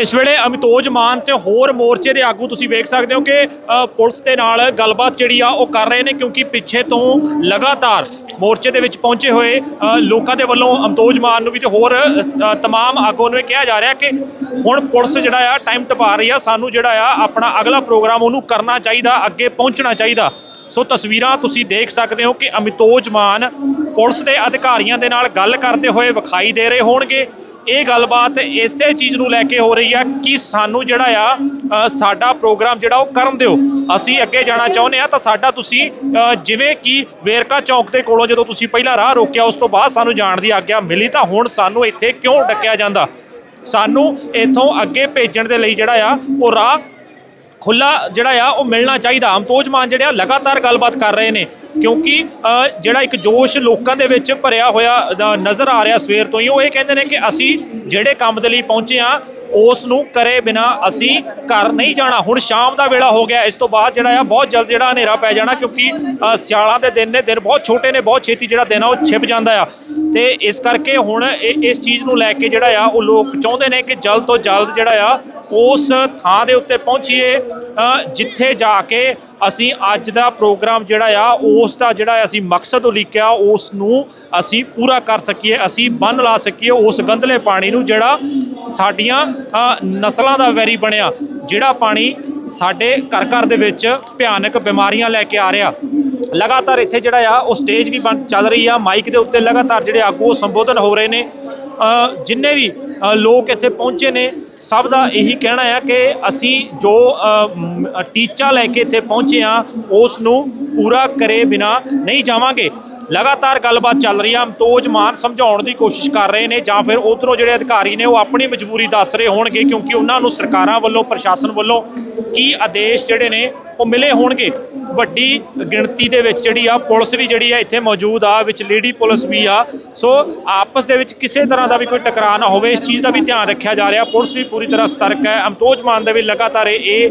ਇਸ ਵੇਲੇ ਅਮਿਤੋਜ ਮਾਨ ਤੇ ਹੋਰ ਮੋਰਚੇ ਦੇ ਆਗੂ ਤੁਸੀਂ ਵੇਖ ਸਕਦੇ ਹੋ ਕਿ ਪੁਲਿਸ ਦੇ ਨਾਲ ਗੱਲਬਾਤ ਜਿਹੜੀ ਆ ਉਹ ਕਰ ਰਹੇ ਨੇ ਕਿਉਂਕਿ ਪਿੱਛੇ ਤੋਂ ਲਗਾਤਾਰ ਮੋਰਚੇ ਦੇ ਵਿੱਚ ਪਹੁੰਚੇ ਹੋਏ ਲੋਕਾਂ ਦੇ ਵੱਲੋਂ ਅਮਿਤੋਜ ਮਾਨ ਨੂੰ ਵੀ ਤੇ ਹੋਰ ਅ, ਤਮਾਮ ਆਗੂਆਂ ਨੂੰ ਇਹ ਕਿਹਾ ਜਾ ਰਿਹਾ ਕਿ ਹੁਣ ਪੁਲਿਸ ਜਿਹੜਾ ਆ ਟਾਈਮ ਟਪਾ ਰਹੀ ਆ ਸਾਨੂੰ ਜਿਹੜਾ ਆ ਆਪਣਾ ਅਗਲਾ ਪ੍ਰੋਗਰਾਮ ਉਹਨੂੰ ਕਰਨਾ ਚਾਹੀਦਾ ਅੱਗੇ ਪਹੁੰਚਣਾ ਚਾਹੀਦਾ। ਸੋ ਤਸਵੀਰਾਂ ਤੁਸੀਂ ਦੇਖ ਸਕਦੇ ਹੋ ਕਿ ਅਮਿਤੋਜ ਮਾਨ ਪੁਲਿਸ ਦੇ ਅਧਿਕਾਰੀਆਂ ਦੇ ਨਾਲ ਗੱਲ ਕਰਦੇ ਹੋਏ ਵਿਖਾਈ ਦੇ ਰਹੇ ਹੋਣਗੇ। ਇਹ ਗੱਲਬਾਤ ਇਸੇ ਚੀਜ਼ ਨੂੰ ਲੈ ਕੇ ਹੋ ਰਹੀ ਆ ਕਿ ਸਾਨੂੰ ਜਿਹੜਾ ਆ ਸਾਡਾ ਪ੍ਰੋਗਰਾਮ ਜਿਹੜਾ ਉਹ ਕਰਨ ਦਿਓ। ਅਸੀਂ ਅੱਗੇ ਜਾਣਾ ਚਾਹੁੰਦੇ ਆ ਤਾਂ ਸਾਡਾ ਤੁਸੀਂ ਜਿਵੇਂ ਕਿ ਵੇਰਕਾ ਚੌਂਕ ਦੇ ਕੋਲੋਂ ਜਦੋਂ ਤੁਸੀਂ ਪਹਿਲਾਂ ਰਾਹ ਰੋਕਿਆ, ਉਸ ਤੋਂ ਬਾਅਦ ਸਾਨੂੰ ਜਾਣ ਦੀ ਆਗਿਆ ਮਿਲੀ ਤਾਂ ਹੁਣ ਸਾਨੂੰ ਇੱਥੇ ਕਿਉਂ ਡੱਕਿਆ ਜਾਂਦਾ? ਸਾਨੂੰ ਇੱਥੋਂ ਅੱਗੇ ਭੇਜਣ ਦੇ ਲਈ ਜਿਹੜਾ ਆ, ਉਹ ਰਾਹ ਖੁੱਲਾ ਜਿਹੜਾ ਆ, ਉਹ ਮਿਲਣਾ ਚਾਹੀਦਾ। ਅਮਤੋਜ ਮਾਨ ਜਿਹੜੇ ਆ, ਲਗਾਤਾਰ ਗੱਲਬਾਤ ਕਰ ਰਹੇ ਨੇ। ਕਿਉਂਕਿ ਜਿਹੜਾ ਇੱਕ ਜੋਸ਼ ਲੋਕਾਂ ਦੇ ਵਿੱਚ ਭਰਿਆ ਹੋਇਆ ਨਜ਼ਰ ਆ ਰਿਹਾ ਸਵੇਰ ਤੋਂ ਹੀ, ਉਹ ਇਹ ਕਹਿੰਦੇ ਨੇ ਕਿ ਅਸੀਂ ਜਿਹੜੇ ਕੰਮ ਦੇ ਲਈ ਪਹੁੰਚੇ ਆ, ਉਸ ਨੂੰ ਕਰੇ ਬਿਨਾ ਅਸੀਂ ਘਰ ਨਹੀਂ ਜਾਣਾ। ਹੁਣ ਸ਼ਾਮ ਦਾ ਵੇਲਾ ਹੋ ਗਿਆ। ਇਸ ਤੋਂ ਬਾਅਦ ਜਿਹੜਾ ਆ, ਬਹੁਤ ਜਲਦ ਜਿਹੜਾ ਹਨੇਰਾ ਪੈ ਜਾਣਾ ਕਿਉਂਕਿ ਸਿਆਲਾਂ ਦੇ ਦਿਨ ਨੇ, ਦਿਨ ਬਹੁਤ ਛੋਟੇ ਨੇ, ਬਹੁਤ ਛੇਤੀ ਜਿਹੜਾ ਦਿਨ ਆ, ਉਹ ਛਿਪ ਜਾਂਦਾ ਆ। ਤੇ ਇਸ ਕਰਕੇ ਹੁਣ ਇਹ- ਇਸ ਚੀਜ਼ ਨੂੰ ਲੈ ਕੇ ਜਿਹੜਾ ਆ, ਉਹ ਲੋਕ ਚਾਹੁੰਦੇ ਨੇ ਕਿ ਜਲਦ ਤੋਂ ਜਲਦ ਜਿਹੜਾ ਆ ਉਸ ਥਾਂ ਦੇ ਉੱਤੇ ਪਹੁੰਚੀਏ ਜਿੱਥੇ ਜਾ ਕੇ ਅਸੀਂ ਅੱਜ ਦਾ ਪ੍ਰੋਗਰਾਮ ਜਿਹੜਾ ਆ, ਉਸ ਦਾ ਜਿਹੜਾ ਅਸੀਂ ਮਕਸਦ ਉਲੀਕਿਆ ਉਸ ਨੂੰ ਅਸੀਂ ਪੂਰਾ ਕਰ ਸਕੀਏ, ਅਸੀਂ ਬੰਨ ਲਾ ਸਕੀਏ, ਉਸ ਗੰਧਲੇ ਪਾਣੀ ਨੂੰ ਜਿਹੜਾ ਸਾਡੀਆਂ ਨਸਲਾਂ ਦਾ ਵੈਰੀ ਬਣਿਆ, ਜਿਹੜਾ ਪਾਣੀ ਸਾਡੇ ਘਰ ਘਰ ਦੇ ਵਿੱਚ ਭਿਆਨਕ ਬਿਮਾਰੀਆਂ ਲੈ ਕੇ ਆ ਰਿਹਾ। ਲਗਾਤਾਰ ਇੱਥੇ ਜਿਹੜਾ ਆ, ਉਹ ਸਟੇਜ ਵੀ ਬਣ, ਚੱਲ ਰਹੀ ਆ, ਮਾਈਕ ਦੇ ਉੱਤੇ ਲਗਾਤਾਰ ਜਿਹੜੇ ਆਗੂ ਉਹ ਸੰਬੋਧਨ ਹੋ ਰਹੇ ਨੇ। ਜਿੰਨੇ ਵੀ ਲੋਕ ਇੱਥੇ ਪਹੁੰਚੇ ਨੇ। ਸਭ ਦਾ ਇਹੀ ਕਹਿਣਾ ਹੈ ਕਿ ਅਸੀਂ ਜੋ ਟੀਚਾ ਲੈ ਕੇ ਇੱਥੇ ਪਹੁੰਚੇ ਆ ਉਸ ਨੂੰ ਪੂਰਾ ਕਰੇ ਬਿਨਾ ਨਹੀਂ ਜਾਵਾਂਗੇ। ਲਗਾਤਾਰ ਗੱਲਬਾਤ ਚੱਲ ਰਹੀ ਆ, ਅਮਤੋਜ ਮਾਨ ਸਮਝਾਉਣ ਦੀ ਕੋਸ਼ਿਸ਼ ਕਰ ਰਹੇ ਨੇ ਜਾਂ ਫਿਰ ਉਧਰੋਂ ਜਿਹੜੇ ਅਧਿਕਾਰੀ ਨੇ ਉਹ ਆਪਣੀ ਮਜਬੂਰੀ ਦੱਸ ਰਹੇ ਹੋਣਗੇ, ਕਿਉਂਕਿ ਉਹਨਾਂ ਨੂੰ ਸਰਕਾਰਾਂ ਵੱਲੋਂ, ਪ੍ਰਸ਼ਾਸਨ ਵੱਲੋਂ ਕੀ ਆਦੇਸ਼ ਜਿਹੜੇ ਨੇ ਉਹ ਮਿਲੇ ਹੋਣਗੇ? ਵੱਡੀ ਗਿਣਤੀ ਦੇ ਵਿੱਚ ਜਿਹੜੀ ਆ, ਪੁਲਿਸ ਵੀ ਜਿਹੜੀ ਆ ਇੱਥੇ ਮੌਜੂਦ ਆ, ਵਿੱਚ ਲੇਡੀ ਪੁਲਿਸ ਵੀ ਆ। ਸੋ ਆਪਸ ਦੇ ਵਿੱਚ ਕਿਸੇ ਤਰ੍ਹਾਂ ਦਾ ਵੀ ਕੋਈ ਟਕਰਾਅ ਨਾ ਹੋਵੇ, ਇਸ ਚੀਜ਼ ਦਾ ਵੀ ਧਿਆਨ ਰੱਖਿਆ ਜਾ ਰਿਹਾ। ਪੁਲਿਸ ਵੀ ਪੂਰੀ ਤਰ੍ਹਾਂ ਸਤਰਕ ਹੈ। ਅਮਤੋਜ ਮਾਨ ਦੇ ਵੀ ਲਗਾਤਾਰ ਇਹ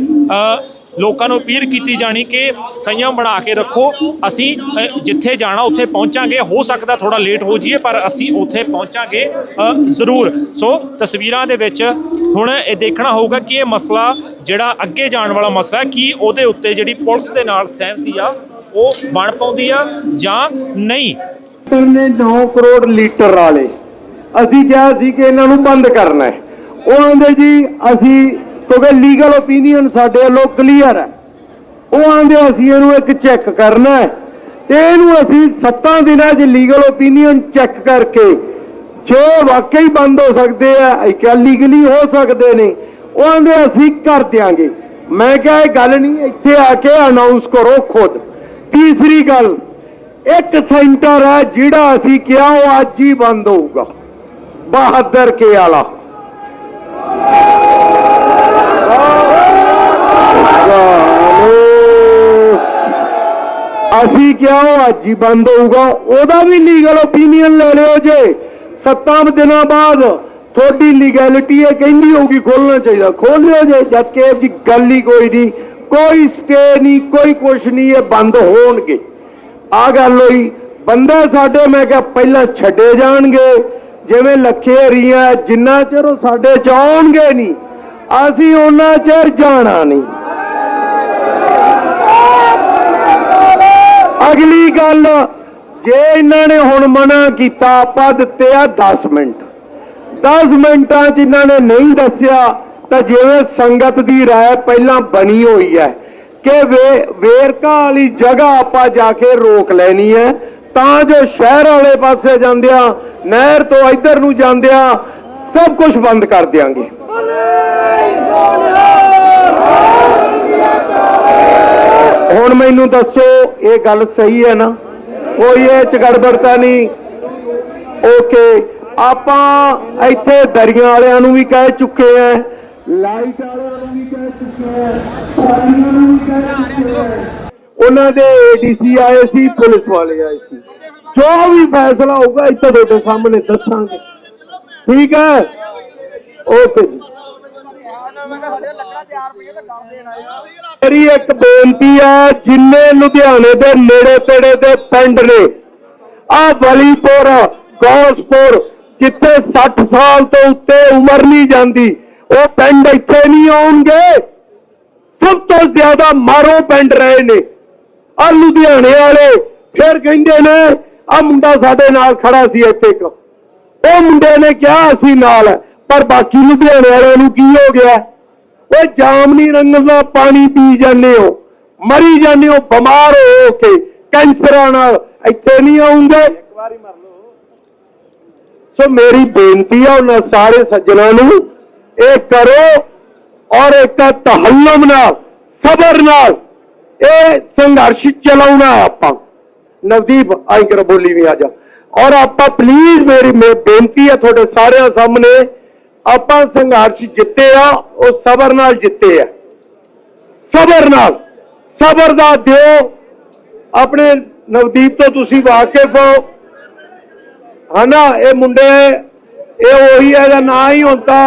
ਲੋਕਾਂ ਨੂੰ ਅਪੀਲ ਕੀਤੀ ਜਾਣੀ ਕਿ ਸੰਯਮ ਬਣਾ ਕੇ ਰੱਖੋ। ਅਸੀਂ ਜਿੱਥੇ ਜਾਣਾ, ਉੱਥੇ ਪਹੁੰਚਾਂਗੇ। ਹੋ ਸਕਦਾ ਥੋੜਾ ਲੇਟ ਹੋ ਜਾਈਏ, ਪਰ ਅਸੀਂ ਉੱਥੇ ਪਹੁੰਚਾਂਗੇ ਜ਼ਰੂਰ। ਸੋ, ਤਸਵੀਰਾਂ ਦੇ ਵਿੱਚ ਹੁਣ ਇਹ ਦੇਖਣਾ ਹੋਊਗਾ ਕਿ ਇਹ ਮਸਲਾ ਜਿਹੜਾ ਅੱਗੇ ਜਾਣ ਵਾਲਾ ਮਸਲਾ ਹੈ, ਕੀ ਉਹਦੇ ਉੱਤੇ ਜਿਹੜੀ ਪੁਲਿਸ ਦੇ ਨਾਲ ਸਹਿਮਤੀ ਆ, ਉਹ ਬਣ ਪਾਉਂਦੀ ਆ ਜਾਂ ਨਹੀਂ। ਲੀਟਰ ਨੇ 9 ਕਰੋੜ ਲੀਟਰ ਵਾਲੇ ਅਸੀਂ ਕਿਹਾ ਸੀ ਕਿ ਇਹਨਾਂ ਨੂੰ ਬੰਦ ਕਰਨਾ ਹੈ। ਉਹ ਆਂਦੇ ਜੀ, ਅਸੀਂ ਕਿਉਂਕਿ ਲੀਗਲ ਓਪੀਨੀਅਨ ਸਾਡੇ ਵੱਲੋਂ ਕਲੀਅਰ ਹੈ। ਉਹ ਆਂਦੇ ਅਸੀਂ ਇਹਨੂੰ ਇੱਕ ਚੈੱਕ ਕਰਨਾ ਹੈ। ਤੇ ਇਹਨੂੰ ਅਸੀਂ 7 ਦਿਨਾਂ 'ਚ ਲੀਗਲ ਓਪੀਨੀਅਨ ਚੈੱਕ ਕਰਕੇ ਜੇ ਵਾਕਈ ਬੰਦ ਹੋ ਸਕਦੇ ਆ ਕਿ ਲੀਗਲੀ ਹੋ ਸਕਦੇ ਨੇ, ਉਹ ਆਂਦੇ ਅਸੀਂ ਕਰ ਦਿਆਂਗੇ। ਮੈਂ ਕਿਹਾ ਇਹ ਗੱਲ ਨਹੀਂ, ਇੱਥੇ ਆ ਕੇ ਅਨਾਉਂਸ ਕਰੋ ਖੁਦ। ਤੀਸਰੀ ਗੱਲ, ਇੱਕ ਸੈਂਟਰ ਹੈ ਜਿਹੜਾ ਅਸੀਂ ਕਿਹਾ ਉਹ ਅੱਜ ਹੀ ਬੰਦ ਹੋਊਗਾ, ਬਹਾਦਰ ਕੇ ਵਾਲਾ ਅਸੀਂ ਕਿਹਾ ਉਹ ਅੱਜ ਹੀ ਬੰਦ ਹੋਊਗਾ। ਉਹਦਾ ਵੀ ਲੀਗਲ ਓਪੀਨੀਅਨ ਲੈ ਲਿਓ ਜੇ। ਸੱਤਾਂ ਦਿਨਾਂ ਬਾਅਦ ਤੁਹਾਡੀ ਲੀਗੈਲਿਟੀ ਇਹ ਕਹਿੰਦੀ ਹੋਊਗੀ, ਖੋਲਣਾ ਚਾਹੀਦਾ। ਖੋਲ ਲਿਓ ਜੇ, ਜਦ ਕਿ ਇਹ ਜੀ ਗੱਲ ਹੀ ਕੋਈ ਨਹੀਂ। ਕੋਈ ਸਟੇ ਨਹੀਂ, ਕੋਈ ਕੁਛ ਨਹੀਂ, ਇਹ ਬੰਦ ਹੋਣਗੇ। ਆ ਗੱਲ ਹੋਈ। ਬੰਦੇ ਸਾਡੇ, ਮੈਂ ਕਿਹਾ ਪਹਿਲਾਂ ਛੱਡੇ ਜਾਣਗੇ। ਜਿਵੇਂ ਲੱਖੇ ਹਰੀਆਂ ਜਿੰਨਾ ਚਿਰ ਉਹ ਸਾਡੇ ਚ ਆਉਣਗੇ ਨਹੀਂ, ਅਸੀਂ ਉਹਨਾਂ ਚਿਰ ਜਾਣਾ ਨਹੀਂ। ਅਗਲੀ ਗੱਲ ਜੇ ਇਹਨਾਂ ਨੇ ਹੁਣ ਮਨਾ ਕੀਤਾ ਆਪਾਂ ਦਿੱਤੇ ਆ 10 ਮਿੰਟ 10 ਮਿੰਟਾਂ 'ਚ ਇਹਨਾਂ ਨੇ ਨਹੀਂ ਦੱਸਿਆ ਤਾਂ ਜਿਵੇਂ ਸੰਗਤ ਦੀ رائے ਪਹਿਲਾਂ ਬਣੀ ਹੋਈ ਹੈ ਕਿ ਵੇ ਵੇਰਕਾ ਵਾਲੀ ਜਗ੍ਹਾ ਆਪਾਂ ਜਾ ਕੇ ਰੋਕ ਲੈਣੀ ਹੈ ਤਾਂ ਜੋ ਸ਼ਹਿਰ ਵਾਲੇ ਪਾਸੇ ਜਾਂਦਿਆਂ ਨਹਿਰ ਤੋਂ ਇੱਧਰ ਨੂੰ ਜਾਂਦਿਆਂ ਸਭ ਕੁਝ ਬੰਦ ਕਰ ਦਿਆਂਗੇ ਹੁਣ ਮੈਨੂੰ ਦੱਸੋ, ਇਹ ਗੱਲ ਸਹੀ ਹੈ ਨਾ? ਕੋਈ ਇਹ ਚ ਗੜਬੜ ਤਾਂ ਨਹੀਂ? ਓਕੇ ਆਪਾਂ ਇੱਥੇ ਦਰਿਆ ਵਾਲਿਆਂ ਨੂੰ ਵੀ ਕਹਿ ਚੁੱਕੇ ਆ ਲਾਈਟ ਵਾਲਿਆਂ ਨੂੰ ਵੀ ਕਹਿ ਚੁੱਕੇ ਆ ਸਾਰਿਆਂ ਨੂੰ ਵੀ ਕਹਿ ਚੁੱਕੇ ਆ ਉਹਨਾਂ ਦੇ ਏਡੀਸੀ ਆਏ ਸੀ, ਪੁਲਿਸ ਵਾਲੇ ਆਏ ਸੀ। ਜੋ ਵੀ ਫੈਸਲਾ ਹੋਊਗਾ ਇੱਥੇ ਤੁਹਾਡੇ ਸਾਹਮਣੇ ਦੱਸਾਂਗੇ। ਠੀਕ ਹੈ ਓਕੇ ਜੀ। ਮੇਰੀ ਇੱਕ ਬੇਨਤੀ ਹੈ, ਜਿੰਨੇ ਲੁਧਿਆਣੇ ਦੇ ਨੇੜੇ ਤੇੜੇ ਦੇ ਪਿੰਡ ਨੇ, ਆ ਬਲੀਪੁਰ, ਗੌਸਪੁਰ, ਜਿੱਥੇ 60 ਸਾਲ ਤੋਂ ਉੱਤੇ ਉਮਰ ਨਹੀਂ ਜਾਂਦੀ, ਉਹ ਪਿੰਡ ਇੱਥੇ ਨਹੀਂ ਆਉਣਗੇ। ਸਭ ਤੋਂ ਜ਼ਿਆਦਾ ਮਾਰੋ ਪਿੰਡ ਰਹੇ ਨੇ। ਆ ਲੁਧਿਆਣੇ ਵਾਲੇ ਫਿਰ ਕਹਿੰਦੇ ਨੇ, ਆ ਮੁੰਡਾ ਸਾਡੇ ਨਾਲ ਖੜਾ ਸੀ ਇੱਥੇ ਇੱਕ। ਉਹ ਮੁੰਡੇ ਨੇ ਕਿਹਾ, ਅਸੀਂ ਨਾਲ ਪਰ ਬਾਕੀ ਲੁਧਿਆਣੇ ਵਾਲਿਆਂ ਨੂੰ ਕੀ ਹੋ ਗਿਆ? ਉਹ ਜਾਮਨੀ ਰੰਗ ਦਾ ਪਾਣੀ ਪੀ ਜਾਂਦੇ ਹੋ, ਮਰੀ ਜਾਂਦੇ ਹੋ, ਬਿਮਾਰ ਹੋ ਕੇ, ਕੈਂਸਰਾਂ ਨਾਲ, ਇੱਥੇ ਨਹੀਂ ਆਉਂਗੇ ਸੋ ਮੇਰੀ ਬੇਨਤੀ ਆ ਉਹਨਾਂ ਸਾਰੇ ਸੱਜਣਾਂ ਨੂੰ, ਇਹ ਕਰੋ ਔਰ ਇੱਕ ਤਹੱਲਮ ਨਾਲ, ਸਬਰ ਨਾਲ, ਇਹ ਸੰਘਰਸ਼ ਚਲਾਉਣਾ ਆਪਾਂ। ਨਵਦੀਪ, ਆਈ ਕਰ ਬੋਲੀ ਵੀ ਆ ਜਾ। ਔਰ ਆਪਾਂ ਪਲੀਜ਼ ਮੇਰੀ ਬੇਨਤੀ ਹੈ ਤੁਹਾਡੇ ਸਾਰਿਆਂ ਸਾਹਮਣੇ ਆਪਾਂ ਸੰਘਰਸ਼ ਜਿੱਤੇ ਆ ਉਹ ਸਬਰ ਨਾਲ ਜਿੱਤੇ ਆ। ਸਬਰ ਨਾਲ। ਸਬਰ ਦਾ ਦਿਓ। ਆਪਣੇ ਨਵਦੀਪ ਤੋਂ ਤੁਸੀਂ ਵਾਕਿਫ ਹੋ। ਹਨਾ ਇਹ ਮੁੰਡੇ ਇਹ ਉਹੀ ਹੈ, ਇਹਦਾ ਨਾਂ ਹੀ ਹੁੰਦਾ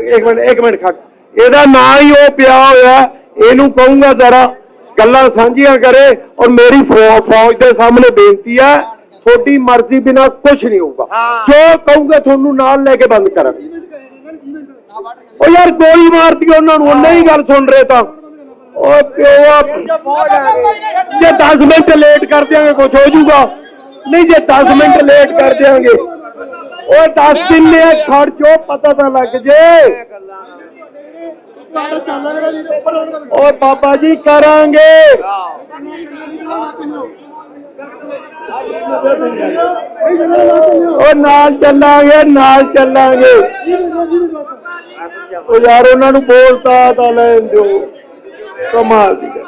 ਇੱਕ ਮਿੰਟ ਇੱਕ ਮਿੰਟ ਖੜ। ਇਹਦਾ ਨਾਂ ਹੀ ਉਹ ਪਿਆ ਹੋਇਆ ਇਹਨੂੰ ਕਹੂੰਗਾ ਜ਼ਰਾ ਗੱਲਾਂ ਸਾਂਝੀਆਂ ਕਰੇ ਔਰ ਮੇਰੀ ਫੌਜ ਦੇ ਸਾਹਮਣੇ ਬੇਨਤੀ ਹੈ ਤੁਹਾਡੀ ਮਰਜ਼ੀ ਬਿਨਾ ਕੁਝ ਨਹੀਂ ਹੋਊਗਾ। ਜੋ ਕਹੂੰਗਾ ਤੁਹਾਨੂੰ ਨਾਲ ਲੈ ਕੇ ਬੰਦ ਕਰਾਂਗੇ ਉਹ ਯਾਰ ਗੋਲੀ ਮਾਰਤੀ ਉਹਨਾਂ ਨੂੰ ਉਹ ਨਹੀਂ ਗੱਲ ਸੁਣ ਰਹੇ ਤਾਂ। ਉਹ ਪਿਓ ਜੇ 10 ਮਿੰਟ ਲੇਟ ਕਰ ਦਿਆਂਗੇ ਕੁਝ ਹੋ ਜਾਊਗਾ। ਨਹੀਂ ਜੇ 10 ਮਿੰਟ ਲੇਟ ਕਰ ਦਿਆਂਗੇ। ਉਹ 10 ਦਿਨ ਨੇ ਖੜ ਜੋ ਪਤਾ ਤਾਂ ਲੱਗ ਜੇ। ਉਹ ਬਾਬਾ ਜੀ ਕਰਾਂਗੇ। ਉਹ ਨਾਲ ਚੱਲਾਂਗੇ ਨਾਲ ਚੱਲਾਂਗੇ। ਉਹ ਯਾਰ ਉਹਨਾਂ ਨੂੰ ਬੋਲਤਾ ਤਾਂ ਲੈਣ ਦਿਓ ਕਮਾਲ ਦੀ ਗੱਲ।